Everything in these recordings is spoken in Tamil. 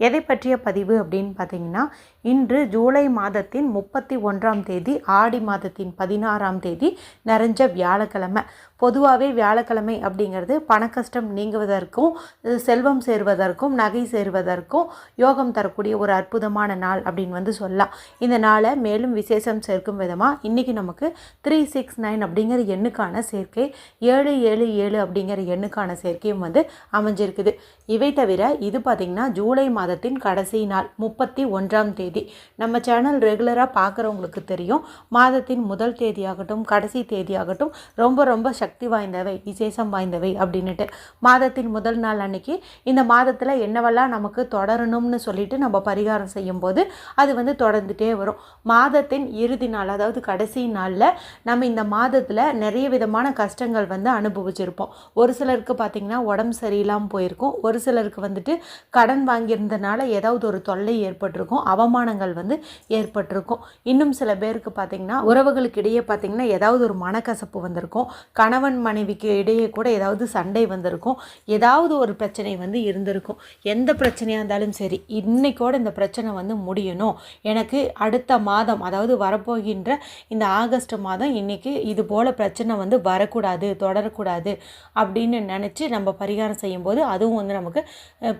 எதை பற்றிய பதிவு அப்படின்னு பார்த்தீங்கன்னா இன்று ஜூலை மாதத்தின் முப்பத்தி ஒன்றாம் தேதி ஆடி மாதத்தின் பதினாறாம் தேதி நிறைஞ்ச வியாழக்கிழமை. பொதுவாகவே வியாழக்கிழமை அப்படிங்கிறது பணக்கஷ்டம் நீங்குவதற்கும் செல்வம் சேர்வதற்கும் நகை சேர்வதற்கும் யோகம் தரக்கூடிய ஒரு அற்புதமான நாள் அப்படின்னு வந்து சொல்லலாம். இந்த நாளை மேலும் விசேஷம் சேர்க்கும் விதமாக இன்றைக்கி நமக்கு த்ரீ சிக்ஸ் நைன் அப்படிங்கிற எண்ணுக்கான சேர்க்கை ஏழு ஏழு ஏழு அப்படிங்கிற எண்ணுக்கான சேர்க்கையும் வந்து அமைஞ்சிருக்குது. இவை தவிர இது பார்த்திங்கன்னா ஜூலை மாதம் மாதத்தின் கடைசி நாள் முப்பத்தி ஒன்றாம் தேதி. நம்ம சேனல் ரெகுலராக பார்க்குறவங்களுக்கு தெரியும் மாதத்தின் முதல் தேதியாகட்டும் கடைசி தேதியாகட்டும் ரொம்ப ரொம்ப சக்தி வாய்ந்தவை விசேஷம் வாய்ந்தவை அப்படின்னுட்டு. மாதத்தின் முதல் நாள் அன்னைக்கு இந்த மாதத்தில் என்னவெல்லாம் நமக்கு தொடரணும்னு சொல்லிட்டு நம்ம பரிகாரம் செய்யும்போது அது வந்து தொடர்ந்துட்டே வரும். மாதத்தின் இறுதி நாள் அதாவது கடைசி நாளில் நம்ம இந்த மாதத்தில் நிறைய விதமான கஷ்டங்கள் வந்து அனுபவிச்சிருப்போம். ஒரு சிலருக்கு பார்த்திங்கன்னா உடம்பு சரியில்லாமல் போயிருக்கும். ஒரு சிலருக்கு வந்துட்டு கடன் வாங்கியிருந்தனால ஏதாவது ஒரு தொல்லை ஏற்பட்டிருக்கும் அவமானங்கள் வந்து ஏற்பட்டிருக்கும். இன்னும் சில பேருக்கு பார்த்திங்கன்னா உறவுகளுக்கு இடையே பார்த்திங்கன்னா ஏதாவது ஒரு மனக்கசப்பு வந்திருக்கும். கணவன் மனைவிக்கு இடையே கூட ஏதாவது சண்டை வந்திருக்கும். ஏதாவது ஒரு பிரச்சனை வந்து இருந்திருக்கும். எந்த பிரச்சனையாக இருந்தாலும் சரி இன்னைக்கோட இந்த பிரச்சனை வந்து முடியணும். எனக்கு அடுத்த மாதம் அதாவது வரப்போகின்ற இந்த ஆகஸ்ட் மாதம் இன்னைக்கு இது போல் பிரச்சனை வந்து வரக்கூடாது தொடரக்கூடாது அப்படின்னு நினச்சி நம்ம பரிகாரம் செய்யும்போது அதுவும் வந்து நமக்கு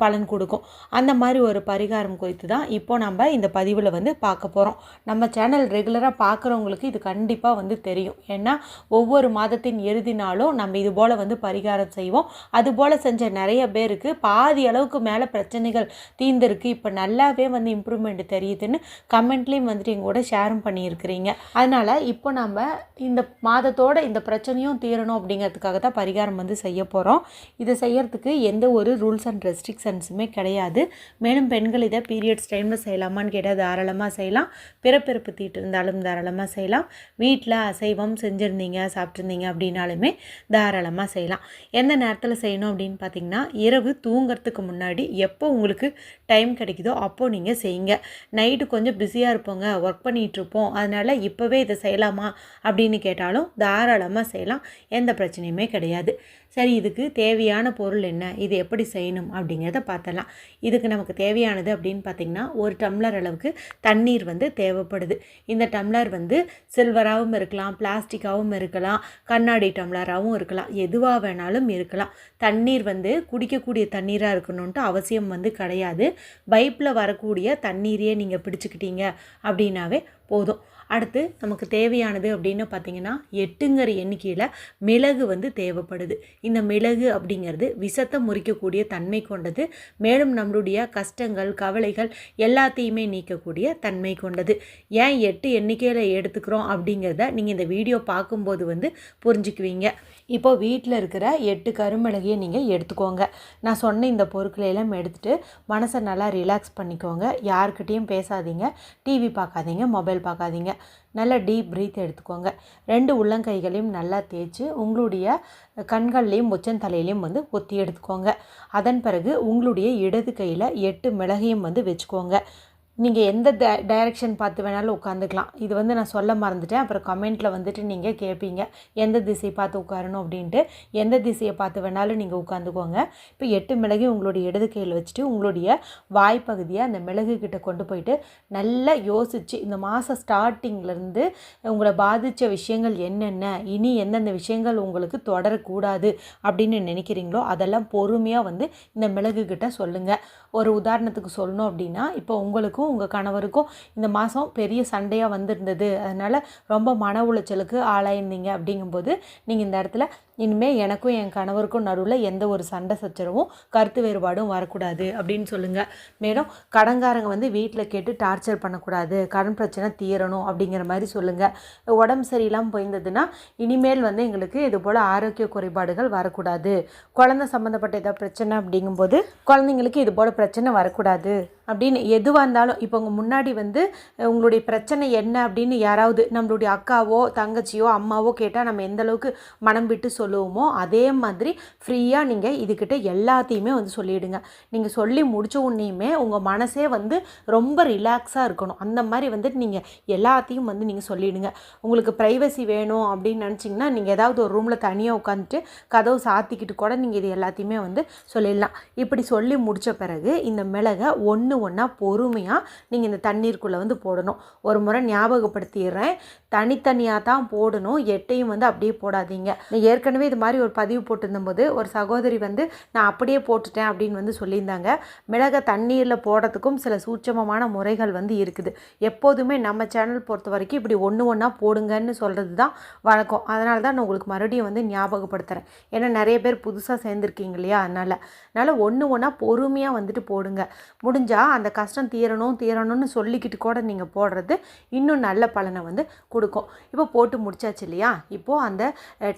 பலன் கொடுக்கும். அந்த மாதிரி ஒரு பரிகாரம் குறித்து தான் இப்போ நம்ம இந்த பதிவில் வந்து பார்க்க போகிறோம் நம்ம சேனல் ரெகுலராக பார்க்குறவங்களுக்கு இது கண்டிப்பாக வந்து தெரியும். ஏன்னா ஒவ்வொரு மாதத்தின் இறுதி நாளும் நம்ம இது போல் வந்து பரிகாரம் செய்வோம். அது போல் செஞ்ச நிறைய பேருக்கு பாதி அளவுக்கு மேலே பிரச்சனைகள் தீர்ந்திருக்கு. இப்போ நல்லாவே வந்து இம்ப்ரூவ்மெண்ட் தெரியுதுன்னு கமெண்ட்லேயும் வந்துட்டு எங்கூட ஷேரும் பண்ணியிருக்கிறீங்க. அதனால் இப்போ நம்ம இந்த மாதத்தோட இந்த பிரச்சனையும் தீரணும் அப்படிங்கிறதுக்காக தான் பரிகாரம் வந்து செய்ய போகிறோம் இதை செய்யறதுக்கு எந்த ஒரு ரூல்ஸ் அண்ட் ரெஸ்ட்ரிக்ஷன்ஸுமே கிடையாது. மேலும் பெண்கள் இதை பீரியட்ஸ் டைமில் செய்யலாமான்னு கேட்டால் தாராளமாக செய்யலாம். பிறப்பிறப்பு தீட்டு இருந்தாலும் தாராளமாக செய்யலாம். வீட்டில் அசைவம் செஞ்சுருந்தீங்க சாப்பிட்ருந்தீங்க அப்படின்னாலுமே தாராளமாக செய்யலாம். எந்த நேரத்தில் செய்யணும் அப்படின்னு பார்த்தீங்கன்னா இரவு தூங்குறதுக்கு முன்னாடி எப்போ உங்களுக்கு டைம் கிடைக்குதோ அப்போது நீங்கள் செய்யுங்க. நைட்டு கொஞ்சம் பிஸியாக இருப்போங்க ஒர்க் பண்ணிகிட்ருப்போம் அதனால் இப்போவே இதை செய்யலாமா அப்படின்னு கேட்டாலும் தாராளமாக செய்யலாம். எந்த பிரச்சனையுமே கிடையாது. சரி இதுக்கு தேவையான பொருள் என்ன? இது எப்படி செய்யணும் அப்படிங்கிறத பார்த்தலாம் இதுக்கு நமக்கு தேவையானது அப்படின்னு பார்த்திங்கன்னா ஒரு டம்ளர் அளவுக்கு தண்ணீர் வந்து தேவைப்படுது. இந்த டம்ளர் வந்து சில்வராகவும் இருக்கலாம் பிளாஸ்டிக்காகவும் இருக்கலாம் கண்ணாடி டம்ளராகவும் இருக்கலாம் எதுவாக வேணாலும் இருக்கலாம். தண்ணீர் வந்து குடிக்கக்கூடிய தண்ணீராக இருக்கணுன்ட்டு அவசியம் வந்து கிடையாது. பைப்பில் வரக்கூடிய தண்ணீரையே நீங்கள் பிடிச்சிக்கிட்டீங்க அப்படின்னாவே போதும். அடுத்து நமக்கு தேவையானது அப்படின்னு பார்த்தீங்கன்னா எட்டுங்கிற எண்ணிக்கையில் மிளகு வந்து தேவைப்படுது. இந்த மிளகு அப்படிங்கிறது விஷத்தை முறிக்கக்கூடிய தன்மை கொண்டது. மேலும் நம்மளுடைய கஷ்டங்கள் கவலைகள் எல்லாத்தையுமே நீக்கக்கூடிய தன்மை கொண்டது. ஏன் எட்டு எண்ணிக்கையில் எடுத்துக்கிறோம் அப்படிங்கிறத நீங்கள் இந்த வீடியோ பார்க்கும்போது வந்து புரிஞ்சுக்குவீங்க. இப்போ வீட்டில் இருக்கிற எட்டு கருமிளகையை நீங்கள் எடுத்துக்கோங்க. நான் சொன்ன இந்த பொருட்களை எல்லாம் எடுத்துகிட்டு மனசை நல்லா ரிலாக்ஸ் பண்ணிக்கோங்க. யாருக்கிட்டேயும் பேசாதீங்க. டிவி பார்க்காதீங்க. மொபைல் பார்க்காதீங்க. நல்லா டீப் ப்ரீத் எடுத்துக்கோங்க. ரெண்டு உள்ளங்கைகளையும் நல்லா தேய்ச்சி உங்களுடைய கண்கள்லேயும் உச்சந்தலையிலையும் வந்து ஒத்தி எடுத்துக்கோங்க. அதன் பிறகு உங்களுடைய இடது கையில் எட்டு மிளகையும் வந்து வச்சுக்கோங்க. நீங்கள் எந்த ட டைரக்ஷன் பார்த்து வேணாலும் உட்காந்துக்கலாம் இது வந்து நான் சொல்ல மறந்துட்டேன். அப்புறம் கமெண்ட்டில் வந்துட்டு நீங்கள் கேட்பீங்க எந்த திசை பார்த்து உட்காரணும் அப்படின்ட்டு. எந்த திசையை பார்த்து வேணாலும் நீங்கள் உட்காந்துக்கோங்க இப்போ எட்டு மிளகு உங்களுடைய இடது கையில் வச்சுட்டு உங்களுடைய வாய்ப்பகுதியை அந்த மிளகு கிட்ட கொண்டு போயிட்டு நல்லா யோசித்து இந்த மாதம் ஸ்டார்டிங்லேருந்து உங்களை பாதித்த விஷயங்கள் என்னென்ன இனி எந்தெந்த விஷயங்கள் உங்களுக்கு தொடரக்கூடாது அப்படின்னு நினைக்கிறீங்களோ அதெல்லாம் பொறுமையாக வந்து இந்த மிளகு கிட்ட சொல்லுங்கள் ஒரு உதாரணத்துக்கு சொல்லணும் அப்படின்னா இப்போ உங்களுக்கும் உங்கள் கணவருக்கும் இந்த மாதம் பெரிய சண்டையாக வந்திருந்தது. அதனால் ரொம்ப மன உளைச்சலுக்கு ஆளாயிருந்தீங்க அப்படிங்கும்போது நீங்கள் இந்த இடத்துல இனிமேல் எனக்கும் என் கணவருக்கும் நடுவில் எந்த ஒரு சண்டை சச்சரவும் கருத்து வேறுபாடும் வரக்கூடாது அப்படின்னு சொல்லுங்கள் மேலும் கடன்காரங்க வந்து வீட்டில் கேட்டு டார்ச்சர் பண்ணக்கூடாது. கடன் பிரச்சனை தீரணும் அப்படிங்கிற மாதிரி சொல்லுங்கள் உடம்பு சரியில்லாமல் போயிருந்ததுன்னா இனிமேல் வந்து எங்களுக்கு இது போல் ஆரோக்கிய குறைபாடுகள் வரக்கூடாது. குழந்தை சம்மந்தப்பட்ட ஏதாவது பிரச்சனை அப்படிங்கும்போது குழந்தைங்களுக்கு இது போல் பிரச்சனை வரக்கூடாது அப்படின்னு எதுவாக இருந்தாலும் இப்போ உங்கள் முன்னாடி வந்து உங்களுடைய பிரச்சனை என்ன அப்படின்னு யாராவது நம்மளுடைய அக்காவோ தங்கச்சியோ அம்மாவோ கேட்டால் நம்ம எந்த அளவுக்கு மனம் விட்டு சொல்லுவோமோ அதே மாதிரி ஃப்ரீயாக நீங்கள் இதுக்கிட்ட எல்லாத்தையுமே வந்து சொல்லிவிடுங்க நீங்கள் சொல்லி முடித்த உடனேயுமே உங்கள் மனசே வந்து ரொம்ப ரிலாக்ஸாக இருக்கணும். அந்த மாதிரி வந்துட்டு நீங்கள் எல்லாத்தையும் வந்து நீங்கள் சொல்லிவிடுங்க உங்களுக்கு ப்ரைவசி வேணும் அப்படின்னு நினச்சிங்கன்னா நீங்கள் ஏதாவது ஒரு ரூமில் தனியாக உட்காந்துட்டு கதவு சாத்திக்கிட்டு கூட நீங்கள் இது எல்லாத்தையுமே வந்து சொல்லிடலாம். இப்படி சொல்லி முடித்த பிறகு இந்த மிளகை ஒன்று ஒன்றா பொறுமையாக நீங்கள் இந்த தண்ணீருக்குள்ளே வந்து போடணும். ஒரு முறை ஞாபகப்படுத்திடுறேன். தனித்தனியாக தான் போடணும். எட்டையும் வந்து அப்படியே போடாதீங்க. ஏற்கனவே ஏற்கனவே இது மாதிரி ஒரு பதிவு போட்டிருந்தபோது ஒரு சகோதரி வந்து நான் அப்படியே போட்டுட்டேன் அப்படின்னு வந்து சொல்லியிருந்தாங்க. மிளகை தண்ணீரில் போடுறதுக்கும் சில சூட்சமமான முறைகள் வந்து இருக்குது. எப்போதுமே நம்ம சேனல் பொறுத்த வரைக்கும் இப்படி ஒன்று ஒன்றா போடுங்கன்னு சொல்கிறது தான் வழக்கம். அதனால தான் நான் உங்களுக்கு மறுபடியும் வந்து ஞாபகப்படுத்துகிறேன் ஏன்னா நிறைய பேர் புதுசாக சேர்ந்துருக்கீங்க இல்லையா? அதனால். அதனால் ஒன்று ஒன்றா பொறுமையாக வந்துட்டு போடுங்க. முடிஞ்சால் அந்த கஷ்டம் தீரணும் தீரணும்னு சொல்லிக்கிட்டு கூட நீங்கள் போடுறது இன்னும் நல்ல பலனை வந்து கொடுக்கும். இப்போ போட்டு முடிச்சாச்சு இல்லையா? இப்போது அந்த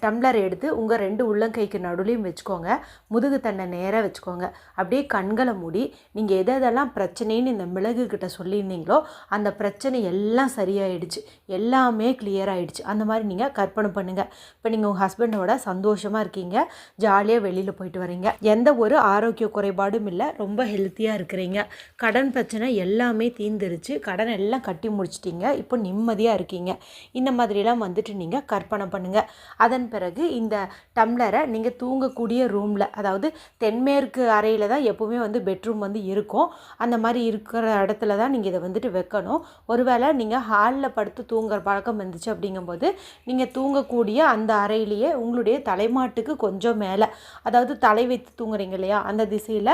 டம்ளர் எடுத்து உங்கள் ரெண்டு உள்ளங்கைக்கு நடுலையும் வச்சுக்கோங்க. முதுகு தண்டை நேராக வச்சுக்கோங்க. அப்படியே கண்களை மூடி நீங்கள் எது எதெல்லாம் பிரச்சனைன்னு இந்த மிளகு கிட்ட சொல்லியிருந்தீங்களோ அந்த பிரச்சனை எல்லாம் சரியாயிடுச்சு. எல்லாமே கிளியர் ஆகிடுச்சு அந்த மாதிரி நீங்கள் கற்பனை பண்ணுங்கள் இப்போ நீங்கள் உங்கள் ஹஸ்பண்டோட சந்தோஷமாக இருக்கீங்க. ஜாலியாக வெளியில் போயிட்டு வரீங்க. எந்த ஒரு ஆரோக்கிய குறைபாடும் இல்லை. ரொம்ப ஹெல்த்தியாக இருக்கிறீங்க. கடன் பிரச்சனை எல்லாமே தீந்துருச்சு கடன் எல்லாம் கட்டி முடிச்சிட்டிங்க. இப்போ நிம்மதியாக இருக்கீங்க. இந்த மாதிரிலாம் வந்துட்டு நீங்கள் கற்பனை பண்ணுங்கள் அதன் பிறகு இந்த டம்ளரை நீங்கள் தூங்கக்கூடிய ரூமில் அதாவது தென்மேற்கு அறையில் தான் எப்போவுமே வந்து பெட்ரூம் வந்து இருக்கும். அந்த மாதிரி இருக்கிற இடத்துல தான் நீங்கள் இதை வந்துட்டு வைக்கணும். ஒருவேளை நீங்கள் ஹாலில் படுத்து தூங்குற பழக்கம் இருந்துச்சு அப்படிங்கும்போது நீங்கள் தூங்கக்கூடிய அந்த அறையிலேயே உங்களுடைய தலைமாட்டுக்கு கொஞ்சம் மேலே அதாவது தலை வைத்து தூங்குறீங்க இல்லையா அந்த திசையில்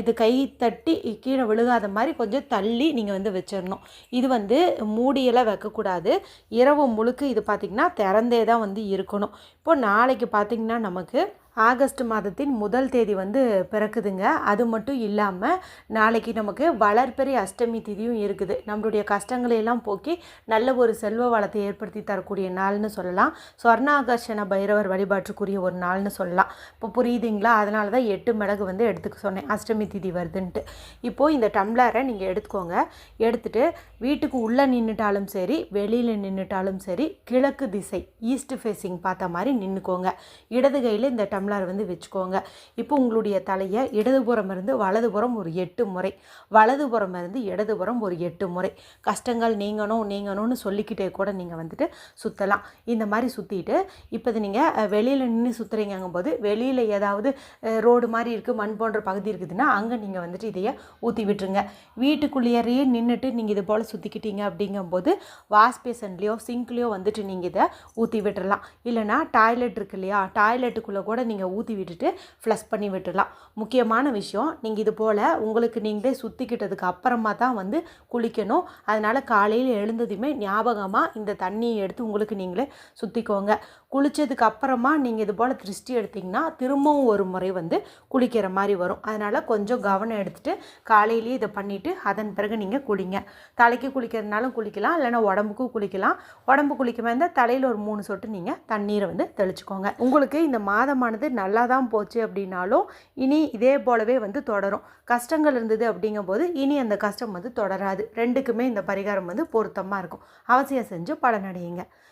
இது கை தட்டி கீழே விழுகாத மாதிரி கொஞ்சம் தள்ளி நீங்கள் வந்து வச்சிடணும் இது வந்து மூடியெல்லாம் வைக்கக்கூடாது. இரவு முழுக்க இது பார்த்திங்கன்னா திறந்தே தான் வந்து இருக்கணும். இப்போ நாளைக்கு பார்த்திங்கன்னா நமக்கு ஆகஸ்ட் மாதத்தின் முதல் தேதி வந்து பிறக்குதுங்க. அது மட்டும் இல்லாமல் நாளைக்கு நமக்கு வளர்ப்பெரிய அஷ்டமி திதியும் இருக்குது. நம்மளுடைய கஷ்டங்களையெல்லாம் போக்கி நல்ல ஒரு செல்வ வளத்தை ஏற்படுத்தி தரக்கூடிய நாள்னு சொல்லலாம். சொர்ணாகர்ஷண பைரவர் வழிபாட்டுக்குரிய ஒரு நாள்னு சொல்லலாம். இப்போ புரியுதுங்களா? அதனால தான் எட்டு மிளகு வந்து எடுத்துக்க சொன்னேன். அஷ்டமி திதி வருதுன்ட்டு. இப்போது இந்த டம்ளரை நீங்கள் எடுத்துக்கோங்க. எடுத்துகிட்டு வீட்டுக்கு உள்ளே நின்றுட்டாலும் சரி வெளியில் நின்றுட்டாலும் சரி கிழக்கு திசை ஈஸ்ட் ஃபேஸிங் பார்த்த மாதிரி நின்றுக்கோங்க இடது கையில் இந்த டம்ளர் டம்ளர் வந்து வச்சுக்கோங்க. இப்போ உங்களுடைய தலையை இடதுபுறம் இருந்து வலதுபுறம் ஒரு எட்டு முறை. வலதுபுறம் இருந்து இடதுபுறம் ஒரு எட்டு முறை. கஷ்டங்கள் நீங்கணும் நீங்கணும்னு சொல்லிக்கிட்டே கூட நீங்கள் வந்துட்டு சுற்றலாம் இந்த மாதிரி சுற்றிட்டு இப்போ நீங்கள் வெளியில் நின்று சுற்றுறீங்கும் போது வெளியில் ஏதாவது ரோடு மாதிரி இருக்குது மண் போன்ற பகுதி இருக்குதுன்னா அங்கே நீங்கள் வந்துட்டு இதையே ஊற்றி விட்டுருங்க. வீட்டுக்குள்ளேயே நின்றுட்டு நீங்கள் இது போல் சுற்றிக்கிட்டீங்க அப்படிங்கும்போது வாஷ் பேசன்லேயோ சிங்க்லேயோ வந்துட்டு நீங்கள் இதை ஊற்றி விட்டுறலாம். இல்லைனா டாய்லெட் இருக்கு இல்லையா டாய்லெட்டுக்குள்ளே கூட நீங்கள் ஊற்றி விட்டுட்டு ஃப்ளஷ் பண்ணி விட்டுடலாம். முக்கியமான விஷயம் நீங்கள் இது போல் உங்களுக்கு நீங்களே சுற்றிக்கிட்டதுக்கு அப்புறமா தான் வந்து குளிக்கணும். அதனால் காலையில் எழுந்ததுமே ஞாபகமாக இந்த தண்ணியை எடுத்து உங்களுக்கு நீங்களே சுற்றிக்கோங்க குளித்ததுக்கு அப்புறமா நீங்கள் இது போல் திருஷ்டி எடுத்திங்கன்னா திரும்பவும் ஒரு முறை வந்து குளிக்கிற மாதிரி வரும். அதனால் கொஞ்சம் கவனம் எடுத்துகிட்டு காலையிலேயே இதை பண்ணிவிட்டு அதன் பிறகு நீங்கள் குளிங்க. தலைக்கு குளிக்கிறதுனாலும் குளிக்கலாம் இல்லைனா உடம்புக்கும் குளிக்கலாம். உடம்பு குளிக்கமாக இருந்தால் தலையில் ஒரு மூணு சொட்டு நீங்கள் தண்ணீரை வந்து தெளிச்சுக்கோங்க. உங்களுக்கு இந்த மாதமானது நல்லா தான் போச்சு அப்படின்னாலும் இனி இதே போலவே வந்து தொடரும். கஷ்டங்கள் இருந்தது அப்படிங்கும்போது இனி அந்த கஷ்டம் வந்து தொடராது. ரெண்டுக்குமே இந்த பரிகாரம் வந்து பொருத்தமாக இருக்கும். அவசியம் செஞ்சு பலனடையுங்க.